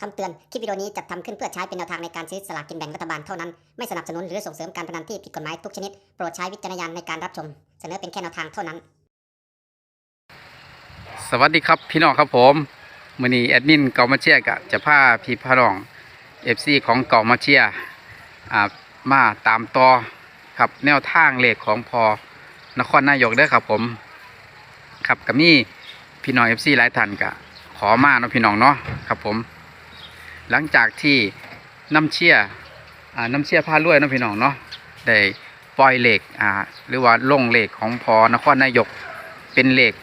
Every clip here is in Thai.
คำเตือน คลิปวิดีโอนี้จัดทำขึ้นเพื่อใช้เป็นแนวทางในการซื้อสลากกินแบ่งรัฐบาลเท่านั้น ไม่สนับสนุนหรือส่งเสริมการพนันที่ผิดกฎหมายทุกชนิด โปรดใช้วิจารณญาณในการรับชม เสนอเป็นแค่แนวทางเท่านั้น สวัสดีครับพี่น้องครับผมมือนี้แอดมินเก่ามาเชียกะจะพาพี่พน้องเอฟซีของเก่ามาเชียมาตามต่อครับแนวทางเลขของพอนครนายกเด้อครับผม ครับกับนี่พี่น้องเอฟซีหลายท่านกะขอมาเนาะพี่น้องเนาะครับผม หลังจากที่น้ำเชียร์อ่าน้ำเชียร์พาลวยเนาะพี่น้องเนาะได้ปล่อยเหลขอ่าหรือว่าลงเหลขของพอนครนายกเป็นเหลข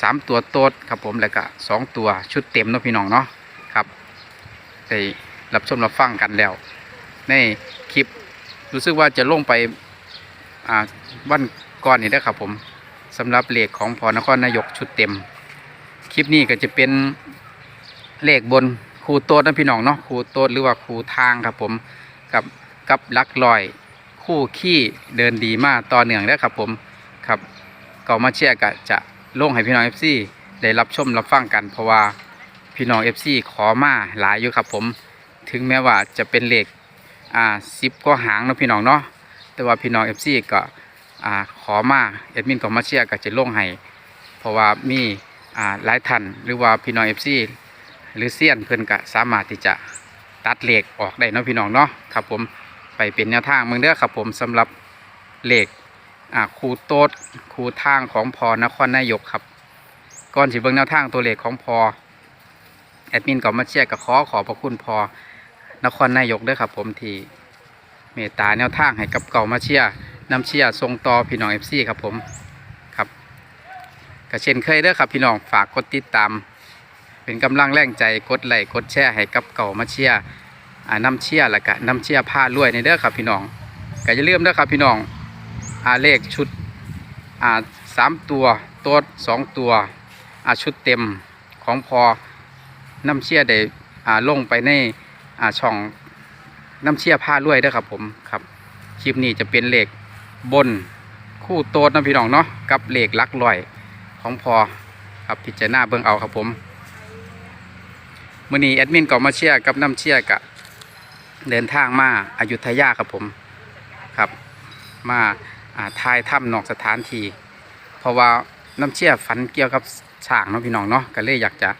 สามตัวโต๊ดครับผมแล้วก็สองตัวชุดเต็มเนาะพี่น้องเนาะครับได้รับชมรับฟังกันแล้ว ในคลิปรู้สึกว่าจะลงไปอ่าวันก่อนนี่ได้ครับผมสำหรับเลขของพอนครนายกชุดเต็ม คลิปนี้ก็จะเป็นเลขบน ครูโต๊ดนะพี่น้องเนาะครูโต๊ดหรือว่าครูทางครับผมกับกับลักลอย คู่ขี้เดินดีมากต่อเนื่องได้อครับผมครับก่ามาเชียร์กะจะลงให้พี่น้องเอฟซีได้รับชมรับฟังกัน เพราะว่าพี่น้องเอฟซีขอมาหลายอยู่ครับผม ถึงแม้ว่าจะเป็นเหลขอ่าสิบก็หางนะพี่น้องเนาะแต่ว่าพี่น้องเอฟซีก็อ่าขอมาเอดมินขอมาเชียร์ก็จะลงให้เพราะว่ามีอ่าหลายท่านหรือว่าพี่น้องเอฟซี หรือเซียนเพิ่อนก็สามารถที่จะตัดเหลขออกได้เนาะพี่น้องเนาะครับผมไปเป็นแนวทางเมืองเด้อครับผมสำหรับเหลขอ่าครูโต๊ดครูทางของพอนครนายกครับก่อนสิเบิ่งแนวทางตัวเลขของพอแอดมินก็มาเชียร์กับขอขอบพระคุณพอนครนายกด้อครับผมที่เมตตาแนวทางให้กับเก่ามาเชียร์นำเชียร์ส่งต่อพี่น้องเอฟซีครับผมครับก็เช่นเคยเด้อครับพี่น้องฝากกดติดตาม เป็นกำลังแรงใจกดไลค์กดแชร์ให้กับเก่ามาเชียร์อ่านำเชียร์ล้วก็นำเชียร์ผ้ารวยในเด้อครับพี่น้องก็อย่าลืมเด้อครับพี่น้องอาเลขชุดอ่าสามตัวต๊ดสองตัวอาชุดเต็มของพอน้ำเชี่ยได้อ่าลงไปในอ่าช่องน้ำเชี่ยผ้าลวยเด้อครับผมครับคลิปนี้จะเป็นเลขบนคู่โต๊ดนะพี่น้องเนาะกับเลขลักลอยของพอครับพิจารณาเบิ่งเอาครับผม มื่อนี้แอดมินก็มาเชียร์กับน้ำเชี่ยกะเดินทางมาอายุทยาครับผมครับมาอ่าทายถ้ำนอกสถานที่เพราะว่าน้ำเชี่ยฝันเกี่ยวกับช่างเนาะพี่น้องเนาะก็เลยอยากจะ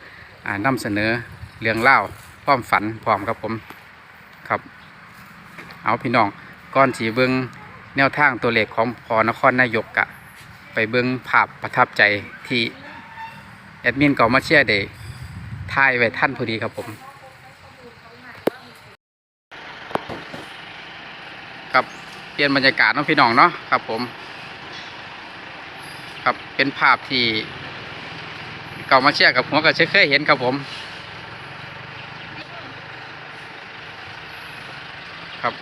อ่านำเสนอเรื่องเล่าพร้อมฝันพร้อมครับผมครับ เอาพี่น้องก้อนสีเบิงแนวทางตัวเลขของพอนครนายกกะ ไปเบิงภาพประทับใจที่แอดมินเก่ามาเชียร์เดย์ ทายไว้ท่านพอดีครับผม ครับเปลี่ยนบรรยากาศเนาะพี่น้องเนาะครับผม ครับเป็นภาพที่เก่ามาเชียร์กับหัวก็เคยเห็นครับผม ครับ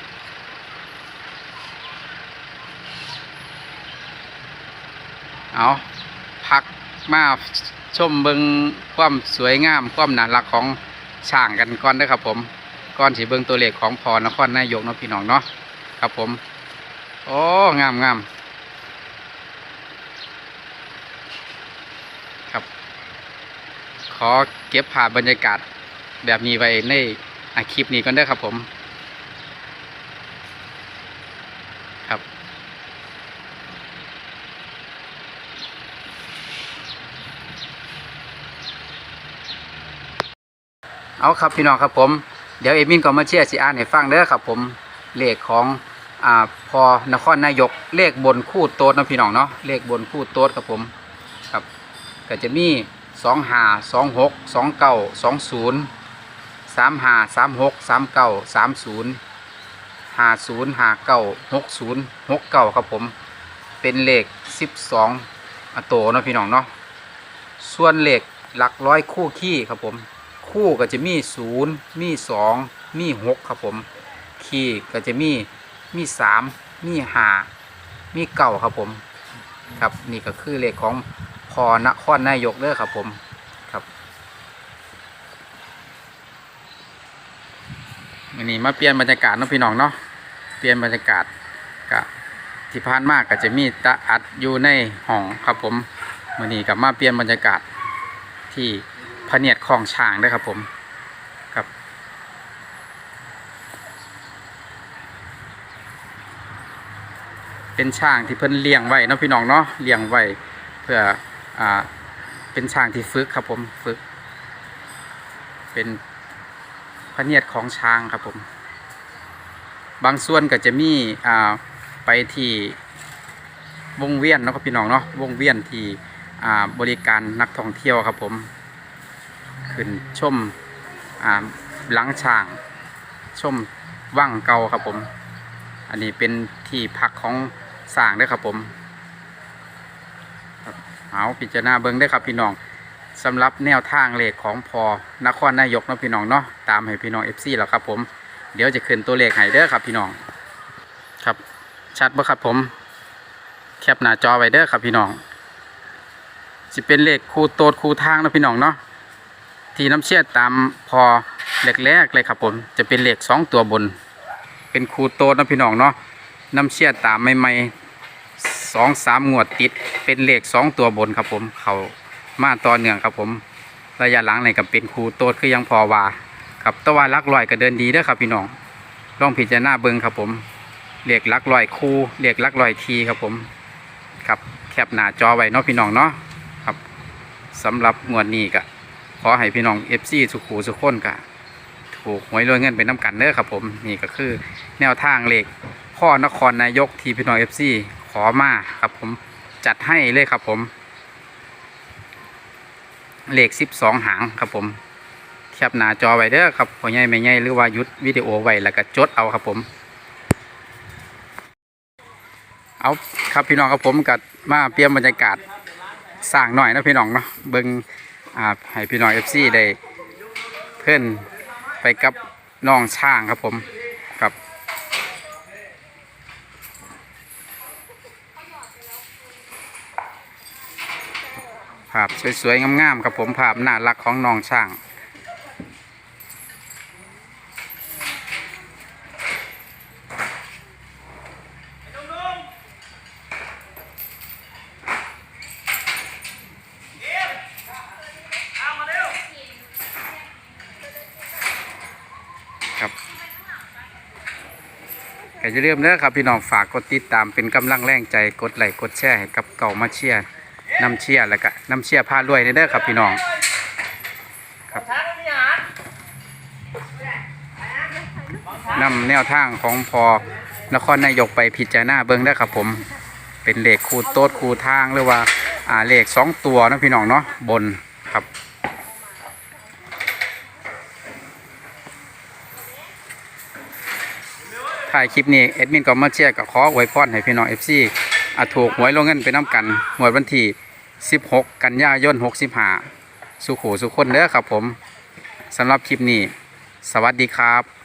เอาพักมา ชมเบิงความสวยงามความน่ารักของช่างกันก่อนเด้ครับผมก่อนสิเบิงตัวเลขของพอนครนายกเนาะพี่น้องเนาะครับผมโอ้งามงามครับ ขอเก็บภาพบรรยากาศแบบนี้ไว้ในคลิปนี้ก่อนเด้อครับผม เอาครับพี่น้องครับผม เดี๋ยวเอมินก็มาเชียร์สิอ่านให้ฟังเด้อครับผมเลขของอ่าพอนครนายกเลขบนคู่โต๊ดนะพี่น้องเนาะเลขบนคู่โต๊ดครับผมครับก็จะมีสองห้าสองหกสองเก้าสองศูนย์สามห้าสามหกสามเก้าสามศูนย์ห้าศูนย์ห้าเก้าหกศูนย์หกเก้าครับผมเป็นเลขสิบสองโตวนะพี่น้องเนาะส่วนเลขหลักร้อยคู่ขี้ครับผม คู่ก็จะมีศูนย์มีสองมีหกครับผมคีก็จะมีมีสามมีห้ามีเก้าครับผมครับนี่ก็คือเลขของพอนครนายกเด้อครับผมครับวันนี้มาเปลี่ยนบรรยากาศเนาะพี่น้องเนาะเปลี่ยนบรรยากาศกะที่ผ่านมากก็จะมีตาอัดอยู่ในห้องครับผมวันนี้กับมาเปลี่ยนบรรยากาศที่ พระเนียดของช่างด้วยครับผมครับ เป็นช่างที่เพิ่นเลี้ยงไว้นะพี่น้องเนาะเลี้ยงไว้เพื่ออ่าเป็นช่างที่ฝึกครับผมฝึก เป็นพระเนียดของช้างครับผม บางส่วนก็จะมีอ่าไปที่วงเวียนนะครับพี่น้องเนาะวงเวียนที่อ่าบริการนักท่องเที่ยวครับผม ขึ้นชมอ่าหลังช้างชมว่างเก่าครับผม อันนี้เป็นที่พักของสร้างด้วยครับผมเอาพิจารณาเบิ้งได้ครับพี่น้องสำหรับแนวทางเลขของพอนครนายกเนาะพี่น้องเนาะตามให้พี่น้องเอฟซีแล้วครับผมเดี๋ยวจะขึ้นตัวเลขให้เด้อครับพี่น้องครับชัดบ่ครับผม แคปหน้าจอไว้เด้อครับพี่น้องจะเป็นเลขคู่โตดคู่ทางนะพี่น้องเนาะ ที่น้ำเชื่อตามพอเหล็กแรกเลยครับผมจะเป็นเหลขสองตัวบน เป็นคูโตนะพี่น้องเนาะน้ำเชื่อตามใหม่ๆสองสามงวดติด เป็นเหลขสองตัวบนครับผมเขามาต่อเนื่องครับผม ระยะหลังนี่ก็เป็นคูโตดคือยังพอว่าครับตะวันลักลอยก็เดินดีเด้อครับพี่น้องลองพิจารณาเบิ่งครับผมเรียกลักลอยคูเรียกลักลอยทีครับผมครับแคปหน้าจอไว้เนาะพี่น้องเนาะครับสำหรับงวดนี้ก็ ขอให้พี่น้อง FC สุขูสุขคนก็ถูกหวยรวยเงินเป็นน้ำกันเด้อครับผมนี่ก็คือแนวทางเลขพ่อนครนายกทีพี่น้อง FC ขอมาครับผมจัดให้เลยครับผมเลข12หางครับผมแคปหน้าจอไว้เด้อครับพ่อใหญ่แม่ใหญ่หรือว่ายุดวิดีโอไว้แล้วก็จดเอาครับผม เอาครับพี่น้องครับผมกัมาเปรียมบรรยากาศสร้างหน่อยนะพี่น้องเนาะเบิง อ่าให้พี่น้องเอฟซีได้เพื่อนไปกับน้องช่างครับผมครับภาพสวยๆงามๆครับผมภาพน่ารักของน้องช่าง ครับ ก็จะเริ่าลืมเด้อครับพี่น้องฝากกดติดตามเป็นกำลังแรงใจกดไลค์กดแชร์ให้กับเก่ามาเชียร์น้ำเชียร์แล้วก็น้ำเชียร์พารวยเด้อครับพี่น้องครับนำแนวทางของพอนครนายกไปพิจารณาเบิ้งได้ครับผมเป็นเลขคูโต๊ดคูทางหรือว่าอ่าเลขสองตัวนะพี่น้องเนาะบนครับ ถ่ายคลิปนี้เอดมินก็มาเชียร์กับขอไว้พรให้พี่น้องเอฟซีอาถูกหวยลงเงินไปน้ำกันหวยวันที่ 16 กันยายน65สุขูสุขคนเด้อครับผมสำหรับคลิปนี้ สวัสดีครับ